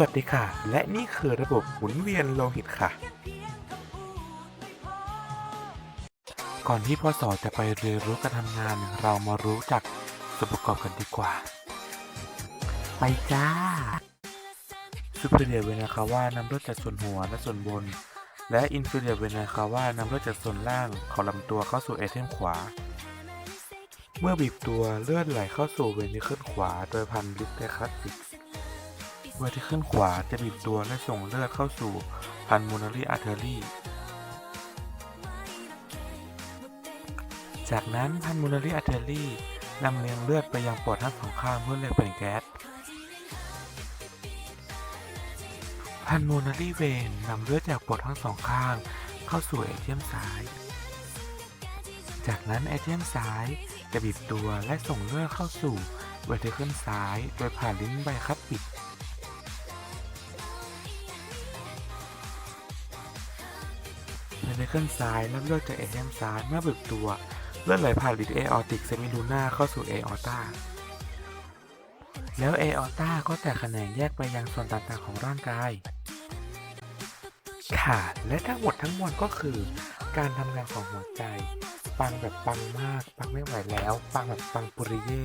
วัสดีค่ะ และนี่คือระบบหมุนเวียนโลหิตค่ะ ก่อนที่พศจะไปเรียนรู้การทำงาน เรามารู้จักส่วนประกอบกันดีกว่า ไปจ้าซูเปอร์เดียเวนาคาว่านำเลือดจากส่วนหัวและส่วนบน และอินฟิเดียเวนาคาว่านำเลือดจากส่วนล่างของลำตัวเข้าสู่เอเทมขวา เมื่อบีบตัวเลือดไหลเข้าสู่เวนิเคิลขวา โดยพันลิปไดคลาสติก เวนิเคิลขวาจะบีบตัวและส่งเลือดเข้าสู่พันมูนารีอาร์เทอรี่จากนั้นพันมูนารีอาร์เทอรี่ลำเลียงเลือดไปยังปอดทั้งสองข้างเพื่อเรียกเป็นแก๊สพันมูนารีเวนนำเลือดจากปอดทั้งสองข้าง เข้าสู่เอเทียมซ้าย จากนั้นเอเทียมซ้ายจะบีบตัวและส่งเลือดเข้าสู่เวทิเคิลซ้าย โดยผ่านลิ้นใบคัดปิด เวทิเคิลซ้ายรับเลือดจากเอเทียมซ้ายเมื่อบีบตัว เลือดไหลผ่านลิ้นเอออติกเซมิลูน่าเข้าสู่เอออต้าแล้วเอออต้าก็แตกแขนงแยกไปยังส่วนต่างๆของร่างกาย ค่ะ และทั้งหมดทั้งมวลก็คือ การทำงานของหัวใจ ปังแบบปังมาก ปังไม่ไหวแล้ว ปังแบบปังปุริเย่